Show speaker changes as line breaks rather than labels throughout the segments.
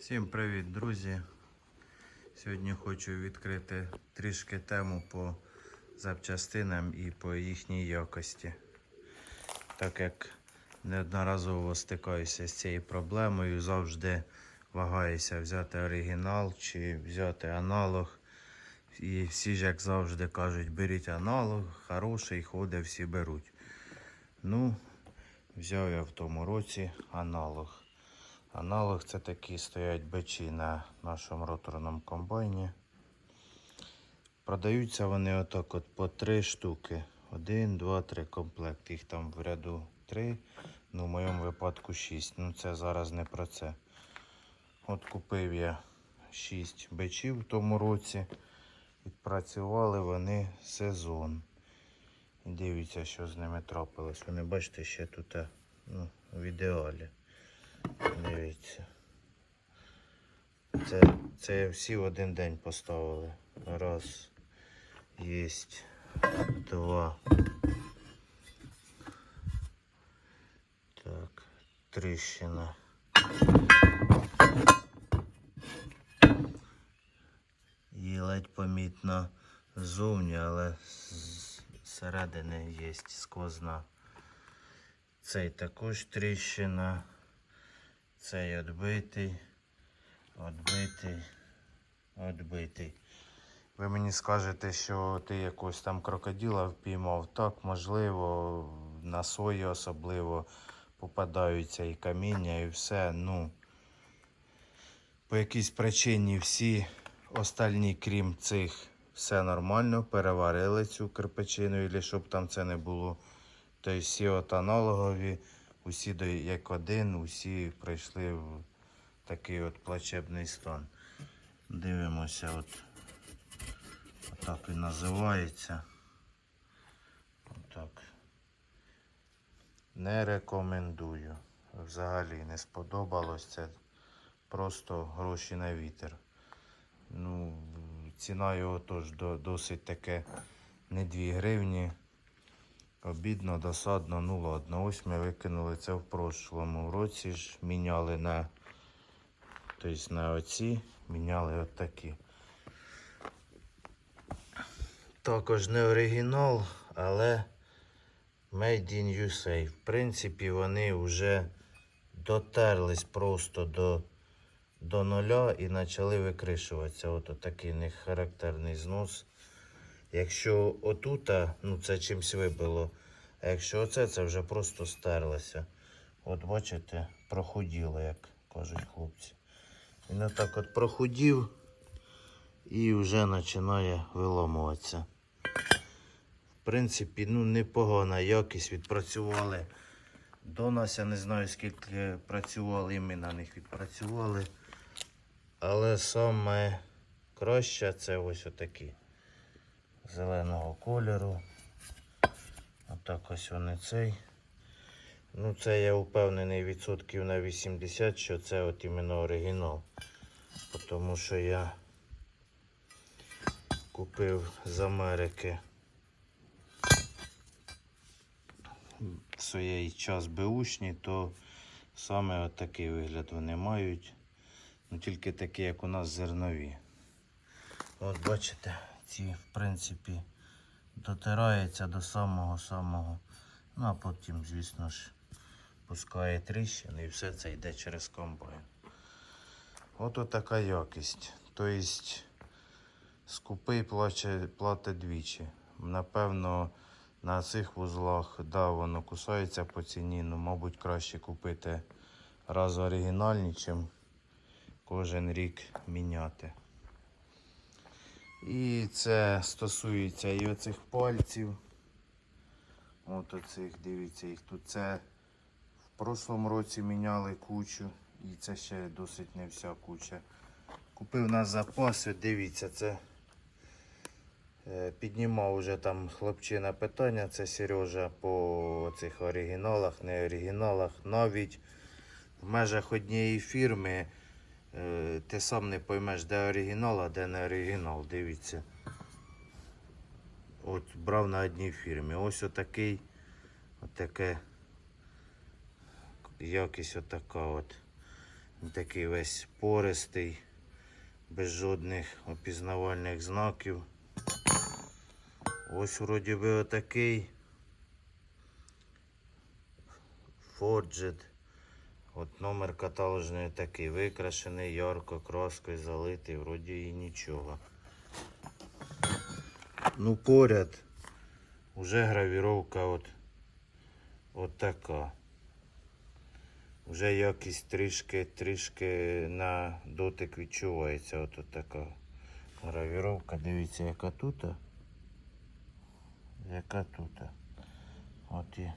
Всім привіт, друзі! Сьогодні хочу відкрити трішки тему по запчастинам і по їхній якості. Так як неодноразово стикаюся з цією проблемою, завжди вагаюся взяти оригінал чи взяти аналог. І всі ж, як завжди, кажуть, беріть аналог, хороший, ходить, всі беруть. Ну, взяв я в тому році аналог. Аналог це такі стоять бичі на нашому роторному комбайні. Продаються вони отак от по три штуки. Один, два, три комплект. Їх там в ряду три, ну в моєму випадку шість. Ну це зараз не про це. От купив я шість бичів в тому році. Відпрацювали вони сезон. І дивіться, що з ними трапилось. Вони бачите, ще тут е, ну, в ідеалі. Дивіться. Це, це всі в один день поставили. Раз. Єсть. Два. Так. Тріщина. Її ледь помітно ззовні, але зсередини є сквозна. Цей також тріщина. Цей відбитий, відбитий, відбитий. Ви мені скажете, що ти якогось там крокодила впіймав. Так, можливо, на сої особливо попадаються і каміння, і все. Ну, по якійсь причині всі остальні, крім цих, все нормально, переварили цю кирпичину, або щоб там це не було. Тобто всі от аналогові, усі до як один, усі прийшли в такий от плачебний стан. Дивимося, от отак він називається. Отак. Не рекомендую. Взагалі не сподобалось це. Просто гроші на вітер. Ну, ціна його теж досить таке не 2 гривні. Обідно, досадно, ну ладно. Ось ми викинули це в прошлому році ж міняли на, тобто на оці, міняли от такі. Також не оригінал, але Made in USA. В принципі, вони вже дотерлись просто до, до нуля і почали викришуватися. От такий них характерний знос. Якщо отута, ну це чимось вибило. А якщо оце, це вже просто стерлося. От бачите, прохуділо, як кажуть хлопці. Він отак от прохудів і вже починає виламуватися. В принципі, ну непогана якість відпрацювали. До нас я не знаю скільки працювали, і ми на них відпрацювали. Але саме краще це ось отакі зеленого кольору. Отак ось вони цей. Ну, це я впевнений відсотків на 80, що це от іменно оригінал. Тому що я купив з Америки в своєї час беушні, то саме от такий вигляд вони мають. Ну тільки такі, як у нас зернові. От бачите, ці в принципі дотираються до самого-самого. Ну а потім, звісно ж, пускає тріщини і все це йде через комбайн. От така якість. Тобто скупий платить двічі. Напевно, на цих вузлах, да, воно кусається по ціні, ну, мабуть, краще купити раз оригінальні, чим кожен рік міняти. І це стосується і оцих пальців. От оцих, дивіться, їх тут це в прошлому році міняли кучу. І це ще досить не вся куча. Купив на запас, от дивіться, це е, піднімав уже там хлопчина питання, це Сережа по цих оригіналах, не оригіналах. Навіть в межах однієї фірми ти сам не поймеш, де оригінал, а де не оригінал. Дивіться. От брав на одній фірмі. Ось отакий, отаке якість отака от. Такий весь пористий, без жодних опізнавальних знаків. Ось вроді би отакий. Forged. От номер каталожний такий, викрашений ярко краскою, залитий, вроді і нічого. Ну, поряд уже гравіровка от, от така. Вже якість трішки, трішки на дотик відчувається. От, от така гравіровка. Дивіться, яка тут. Яка тут. От і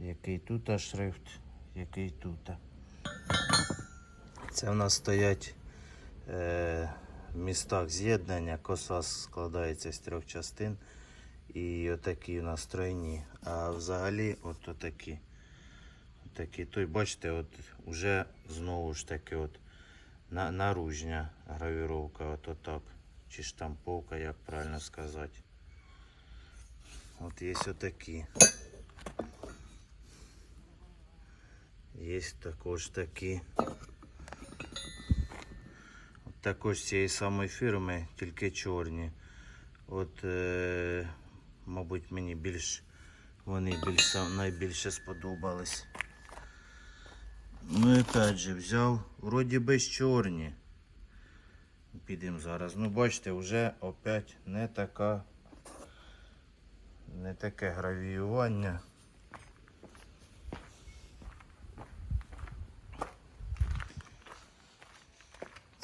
який тут шрифт, який тут. Це в нас стоять е, в містах з'єднання. Коса складається з трьох частин. І отакі у нас тройні. А взагалі от отакі. Такі, той, бачите, от уже знову ж таки от на, наружня гравіровка, от отак. Чи штамповка, як правильно сказати. От є отакі. Є також такі. Також цієї самої фірми, тільки чорні. От, е, мабуть, мені більш вони більш найбільше сподобались. Ну і опять же взяв, вроді би чорні. Підемо зараз. Ну бачите, вже опять не така, не таке гравіювання.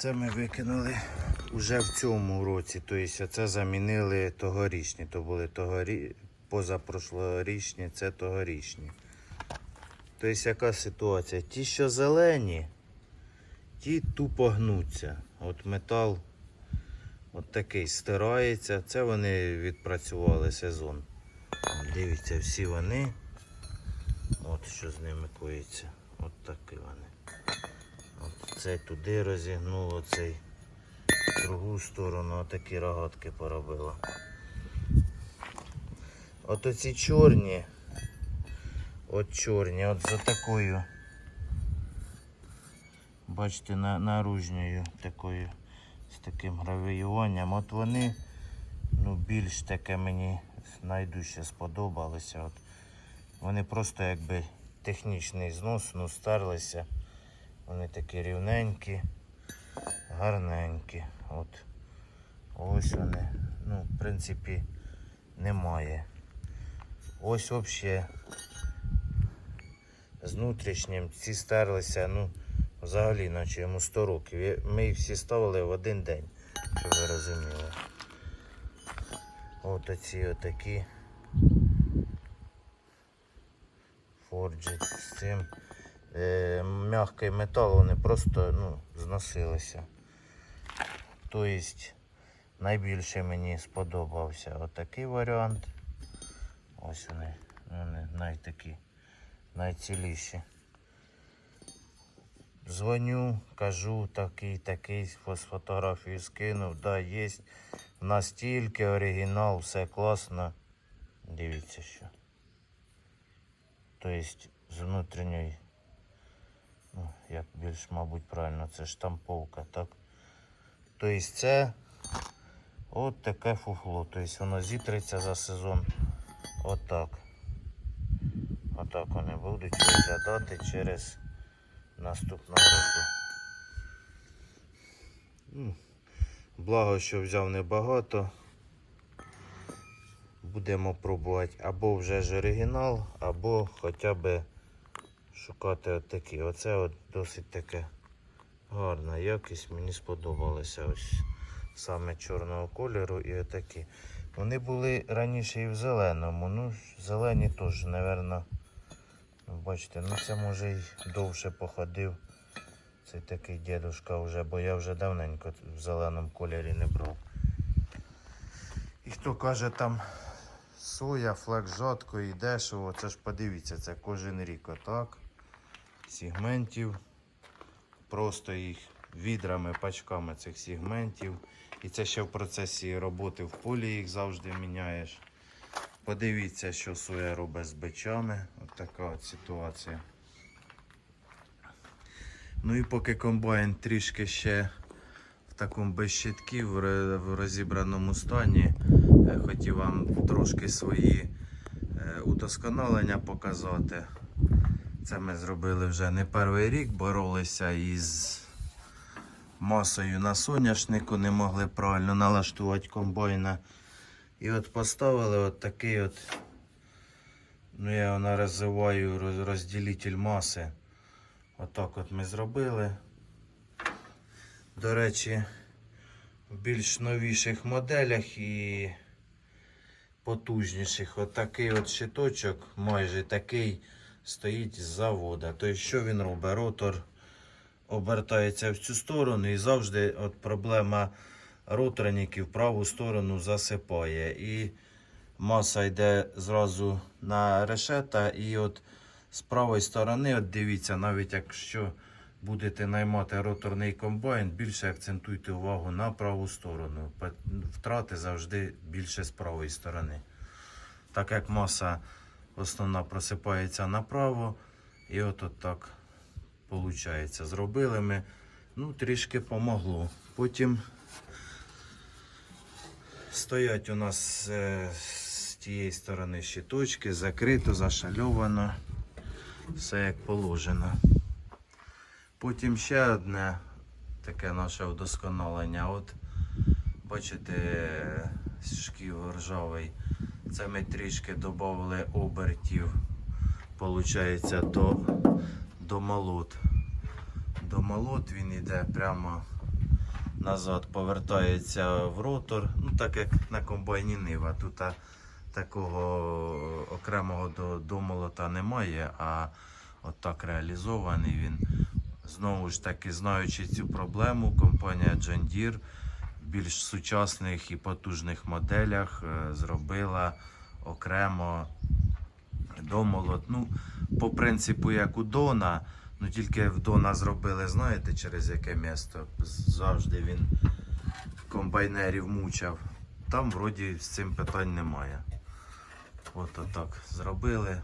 Це ми викинули вже в цьому році. Тобто це замінили тогорічні. То були тогорі... позапрошлорічні, це тогорічні. Тобто яка ситуація? Ті, що зелені, ті тупо гнуться. От метал от такий стирається. Це вони відпрацювали сезон. Дивіться, всі вони. От що з ними коїться. От такі вони. От цей туди розігнуло, цей в другу сторону, отакі рогатки поробило. От оці чорні. От чорні, от за такою. Бачите, на, наружньою такою, з таким гравіюванням. От вони ну, більш таке мені найдужче сподобалося. От вони просто якби технічний знос, ну старлися. Вони такі рівненькі, гарненькі. От. Ось вони. Ну, в принципі, немає. Ось взагалі з внутрішнім ці стерлися, ну, взагалі, наче йому 100 років. Ми їх всі ставили в один день, щоб ви розуміли. От оці отакі. Форджит з цим. Е, м'який метал, вони просто ну, зносилися. Тобто найбільше мені сподобався отакий варіант. Ось вони, вони найтакі, найціліші. Дзвоню, кажу, такий, такий, фос- фотографію скинув, да, є. Настільки оригінал, все класно. Дивіться що. Тобто з внутрішньої, ну, як більш, мабуть, правильно, це штамповка, так? Тобто це от таке фуфло. Тобто воно зітреться за сезон. Отак. Отак вони будуть виглядати через наступного року. Ну, Благо, що взяв небагато. Будемо пробувати або вже ж оригінал, або хоча б шукати отакі. Оце от досить таке гарна якість. Мені сподобалося. Ось саме чорного кольору і отакі. Вони були раніше і в зеленому. Ну, зелені теж, напевно, бачите, ну це може й довше походив. Цей такий дідушка вже, бо я вже давненько в зеленому кольорі не брав. І хто каже там соя, флекс жодко і дешево, це ж подивіться, це кожен рік отак. Сегментів. Просто їх відрами, пачками цих сегментів. І це ще в процесі роботи в полі їх завжди міняєш. Подивіться, що соя робить з бичами. От така от ситуація. Ну і поки комбайн трішки ще в такому без щитків, в розібраному стані, е, хотів вам трошки свої е, удосконалення показати. Це ми зробили вже не перший рік, боролися із масою на соняшнику, не могли правильно налаштувати комбайна. І от поставили от такий от, ну я його називаю роз- розділитель маси. Отак от ми зробили. До речі, в більш новіших моделях і потужніших отакий от щиточок, майже такий, стоїть з завода. Тобто, що він робить? Ротор обертається в цю сторону і завжди от проблема роторників в праву сторону засипає. І маса йде зразу на решета. І от з правої сторони, от дивіться, навіть якщо будете наймати роторний комбайн, більше акцентуйте увагу на праву сторону. Втрати завжди більше з правої сторони. Так як маса основна просипається направо, і от, от так виходить. Зробили ми, ну, трішки помогло. Потім стоять у нас е, з тієї сторони щиточки, закрито, зашальовано. Все як положено. Потім ще одне таке наше вдосконалення. От бачите, шків ржавий. Це ми трішки додали обертів. Получається до, до молот. До молот він йде прямо назад, повертається в ротор. Ну так як на комбайні Нива. Тут такого окремого до, до молота немає, а отак реалізований він. Знову ж таки, знаючи цю проблему, компанія John Deere більш сучасних і потужних моделях е, зробила окремо домолот. Ну, по принципу, як у Дона, ну тільки в Дона зробили, знаєте, через яке місто. Завжди він комбайнерів мучав. Там вроді з цим питань немає. От отак зробили.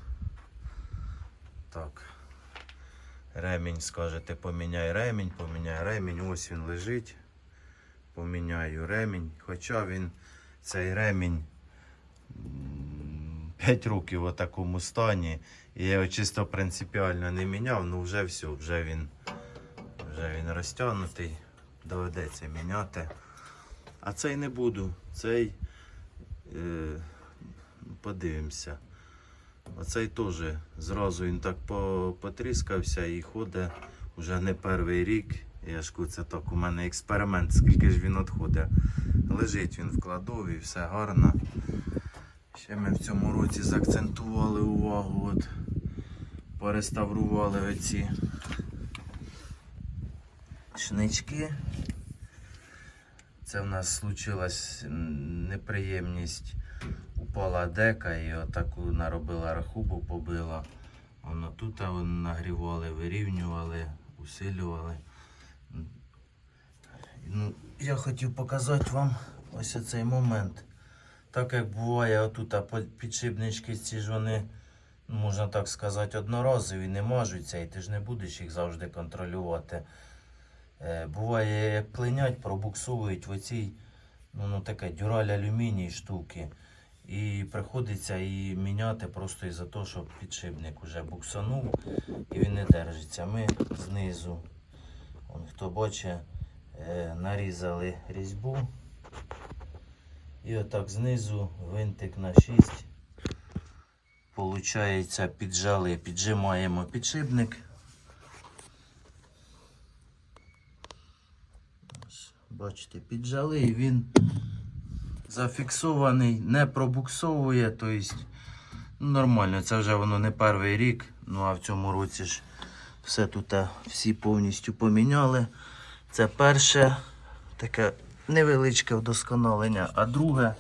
Так. Ремінь, скажете, поміняй ремінь, поміняй ремінь. Ось він лежить. Поміняю ремінь. Хоча він цей ремінь 5 років у такому стані. І я його чисто принципіально не міняв, ну вже все, вже він, вже він розтягнутий. Доведеться міняти. А цей не буду. Цей е, подивимося. Оцей теж зразу він так по- потріскався і ходить вже не перший рік. Я ж це так у мене експеримент, скільки ж він відходить. Лежить він в кладові, все гарно. Ще ми в цьому році заакцентували увагу, от пореставрували оці шнички. Це в нас случилась неприємність. Упала дека і отаку наробила рахубу, побила. Воно тут нагрівали, вирівнювали, усилювали. Ну, я хотів показати вам ось цей момент. Так як буває, отут підшипнички ці ж вони, ну, можна так сказати, одноразові, не мажуться, і ти ж не будеш їх завжди контролювати. Е, буває, як клинять, пробуксовують в оцій, ну, ну таке дюраль алюміній штуки. І приходиться її міняти просто із-за того, що підшипник вже буксанув і він не держиться. Ми знизу, он, хто бачить, нарізали різьбу. І отак знизу винтик на 6. Получається, піджали, піджимаємо підшипник. Бачите, піджали і він зафіксований, не пробуксовує, тобто нормально, це вже воно не перший рік, ну а в цьому році ж все тут всі повністю поміняли. Це перше таке невеличке вдосконалення, а друге,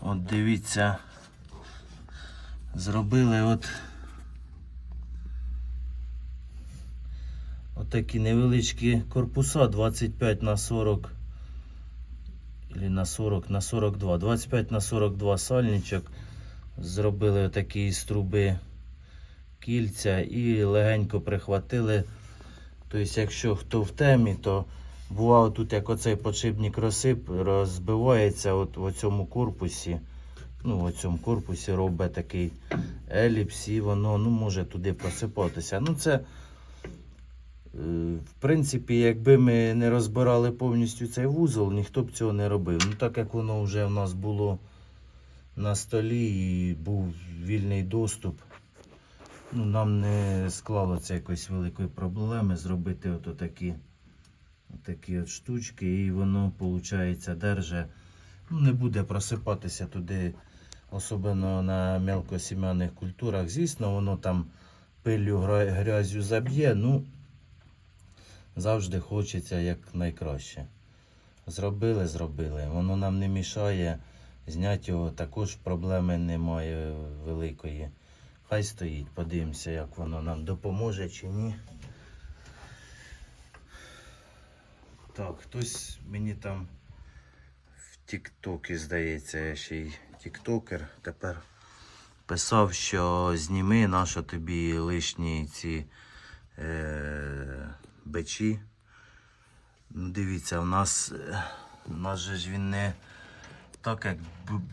от дивіться, зробили от Отакі невеличкі корпуса 25 на 40 или на 40 на 42. 25 на 42 сальничок. Зробили отакі з труби кільця і легенько прихватили Тобто, якщо хто в темі, то бував тут, як оцей подшипник розсип, розбивається от в цьому корпусі. Ну, в цьому корпусі робить такий еліпс, і воно ну, може туди просипатися. Ну, це, е, в принципі, якби ми не розбирали повністю цей вузол, ніхто б цього не робив. Ну, так як воно вже в нас було на столі і був вільний доступ, ну, нам не склало це якоїсь великої проблеми зробити ото такі, такі от штучки, і воно, виходить, держить. Ну, не буде просипатися туди, особливо на мелкосім'яних культурах. Звісно, воно там пилю грязю заб'є, ну завжди хочеться як найкраще. Зробили, зробили. Воно нам не мішає. Зняти його також проблеми немає великої. Хай стоїть, подивимося, як воно нам допоможе чи ні. Так, хтось мені там в Тіктокі, здається, я ще й тіктокер тепер писав, що зніми нащо тобі лишні ці е, бичі. Ну, дивіться, у нас, е, у нас же ж він не так, як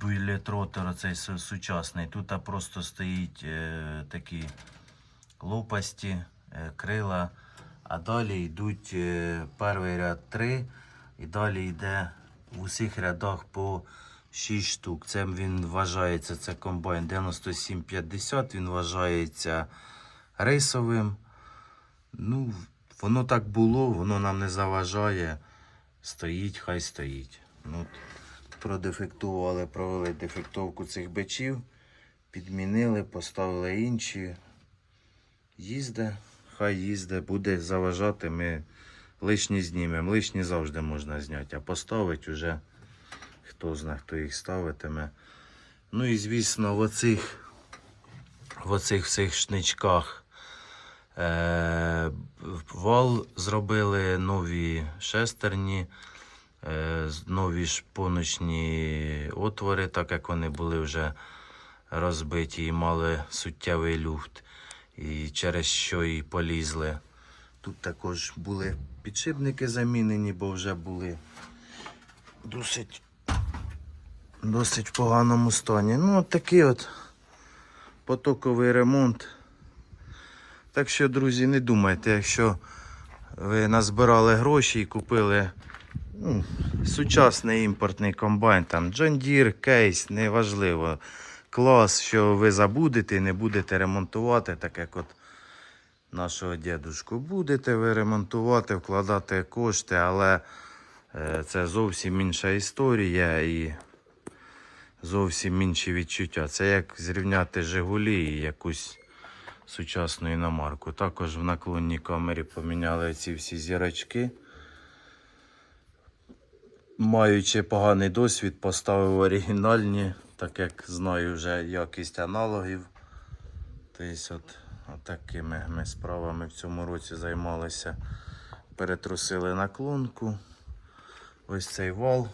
білетротор цей сучасний. Тут просто стоїть е, такі лопасті, е, крила, а далі йдуть е, перший ряд 3 і далі йде в усіх рядах по 6 штук. Це він вважається, це комбайн 9750, він вважається рейсовим. Ну, воно так було, воно нам не заважає. Стоїть, хай стоїть. Ну, продефектували, провели дефектовку цих бичів, підмінили, поставили інші. Їзде, хай їзде, буде заважати, ми лишні знімемо. Лишні завжди можна зняти, а поставити вже хто знає, хто їх ставитиме. Ну і звісно, в оцих, в оцих всіх шничках Е, вал зробили нові шестерні, нові шпоночні отвори, так як вони були вже розбиті і мали суттєвий люфт, і через що і полізли. Тут також були підшипники замінені, бо вже були досить, досить в поганому стані. Ну, от такий от потоковий ремонт. Так що, друзі, не думайте, якщо ви назбирали гроші і купили сучасний імпортний комбайн, там John Deere, кейс, неважливо. Клас, що ви забудете і не будете ремонтувати, так як от нашого дідушку. Будете ви ремонтувати, вкладати кошти, але е, це зовсім інша історія і зовсім інші відчуття. Це як зрівняти Жигулі і якусь сучасну іномарку. Також в наклонній камері поміняли ці всі зірочки. Маючи поганий досвід, поставив оригінальні, так як знаю вже якість аналогів. Тобто, от, от такими ми справами в цьому році займалися. Перетрусили наклонку. Ось цей вал.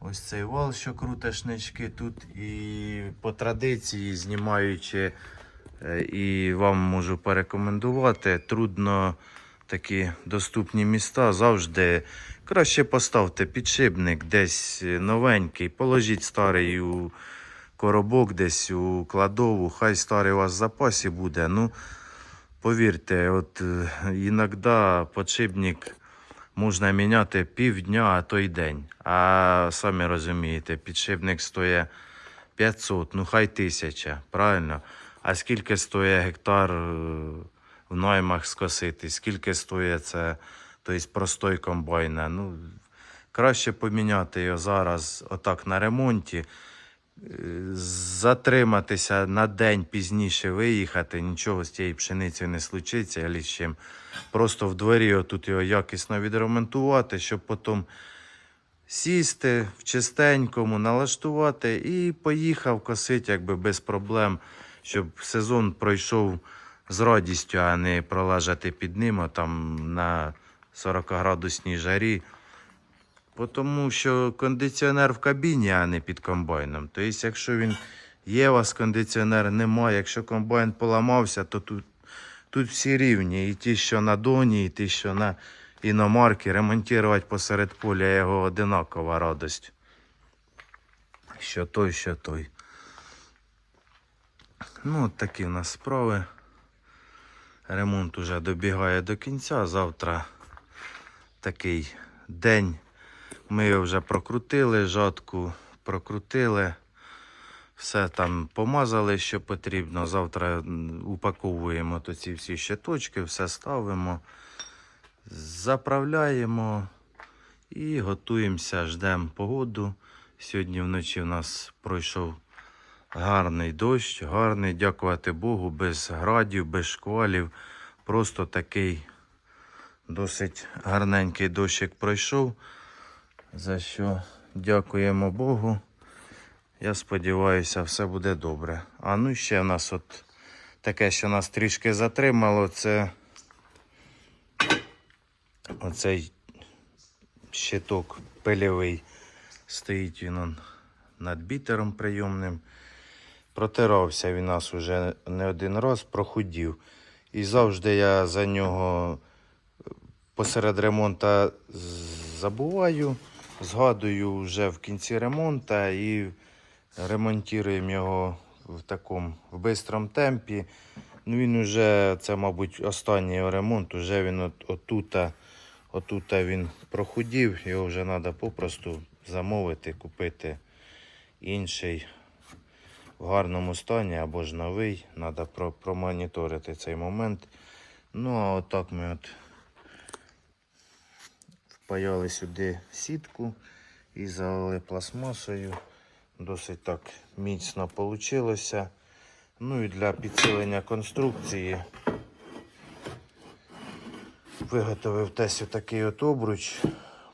Ось цей вал, що круте шнички тут. І по традиції, знімаючи Е, І вам можу порекомендувати. Трудно такі доступні міста. Завжди краще поставте підшипник десь новенький, положіть старий у коробок, десь у кладову. Хай старий у вас в запасі буде. Ну, повірте, от е, іноді підшипник можна міняти півдня, а то й день. А самі розумієте, підшипник стоїть 500, ну хай 1000, правильно? А скільки стоїть гектар е, в наймах скосити? Скільки стоїть це тобто простой комбайна? Ну, краще поміняти його зараз отак на ремонті, е, затриматися на день пізніше виїхати, нічого з тією пшеницею не случиться, з чим. Просто в дворі отут його якісно відремонтувати, щоб потім сісти в чистенькому, налаштувати і поїхав косити якби без проблем, щоб сезон пройшов з радістю, а не пролежати під ним а там на 40 градусній жарі. Тому що кондиціонер в кабіні, а не під комбайном. Тобто, якщо він є, у вас кондиціонер немає, якщо комбайн поламався, то тут, Тут всі рівні, і ті, що на доні, і ті, що на іномарки, ремонтувати посеред поля його одинакова радость. Що той, що той. Ну, от такі в нас справи. Ремонт уже добігає до кінця. Завтра такий день. Ми його вже прокрутили, жатку прокрутили. Все там помазали, що потрібно. Завтра упаковуємо то ці всі щиточки, все ставимо, заправляємо і готуємося, ждемо погоду. Сьогодні вночі в нас пройшов гарний дощ, гарний, дякувати Богу, без градів, без шквалів. Просто такий досить гарненький дощик пройшов. За що дякуємо Богу. Я сподіваюся, все буде добре. А ну ще в нас от таке, що нас трішки затримало, це оцей щиток пильовий. Стоїть він над бітером прийомним. Протирався він нас уже не один раз, прохудів. І завжди я за нього посеред ремонту забуваю, згадую вже в кінці ремонту і ремонтуємо його в такому в бистрому темпі. Ну, він уже, це, мабуть, останній ремонт, уже він от, отута, отута він прохудів, його вже треба попросту замовити, купити інший в гарному стані або ж новий. Треба про, промоніторити цей момент. Ну, а отак ми от впаяли сюди сітку і залили пластмасою. Досить так міцно вийшло. Ну і для підсилення конструкції виготовив десь такий от обруч.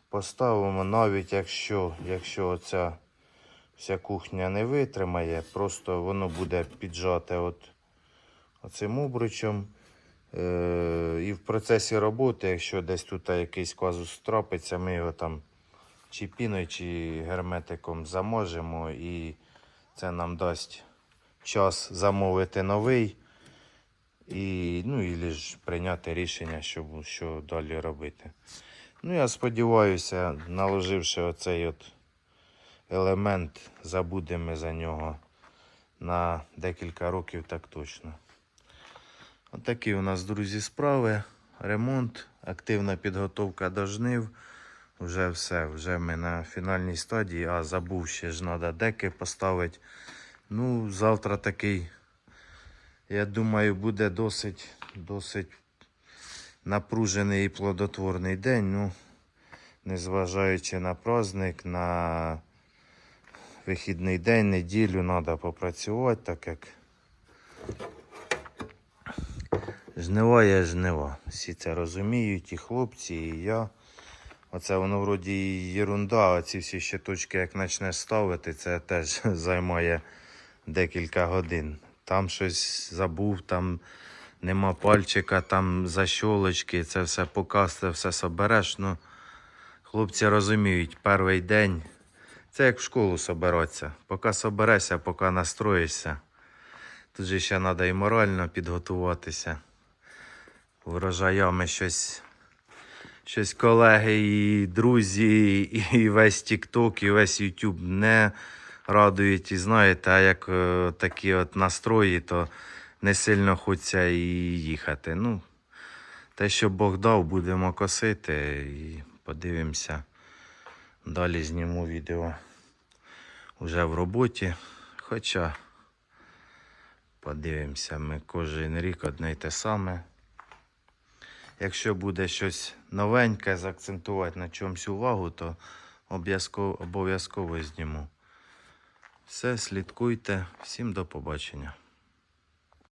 Поставимо навіть якщо, якщо оця вся кухня не витримає, просто воно буде піджате от оцим обручем. Е, і в процесі роботи, якщо десь тут якийсь казус трапиться, ми його там чи піною, чи герметиком заможемо, і це нам дасть час замовити новий. І, ну, і ж прийняти рішення, що, що далі робити. Ну, я сподіваюся, наложивши оцей от елемент, забудемо за нього на декілька років так точно. Отакі у нас, друзі, справи. Ремонт, активна підготовка до жнив. Вже все, вже ми на фінальній стадії, а забув ще ж треба деки поставити. Ну, завтра такий, я думаю, буде досить, досить напружений і плодотворний день. Ну, незважаючи на праздник, на вихідний день, неділю треба попрацювати, так як жнива є жнива. Всі це розуміють, і хлопці, і я. Оце воно вроді єрунда, а ці всі щиточки, як почнеш ставити, це теж займає декілька годин. Там щось забув, там нема пальчика, там защолочки, це все показ, це все собереш. Ну, хлопці розуміють, перший день це як в школу собиратися. Поки соберешся, поки настроїшся. Тут же ще треба і морально підготуватися. Врожаями щось щось колеги і друзі, і весь TikTok, і весь YouTube не радують. І знаєте, а як е, такі от настрої, то не сильно хочеться і їхати. Ну, те, що Бог дав, будемо косити і подивимося. Далі зніму відео вже в роботі. Хоча подивимося, ми кожен рік одне й те саме. Якщо буде щось новеньке, заакцентувати на чомусь увагу, то обов'язково, обов'язково зніму. Все, слідкуйте. Всім до побачення.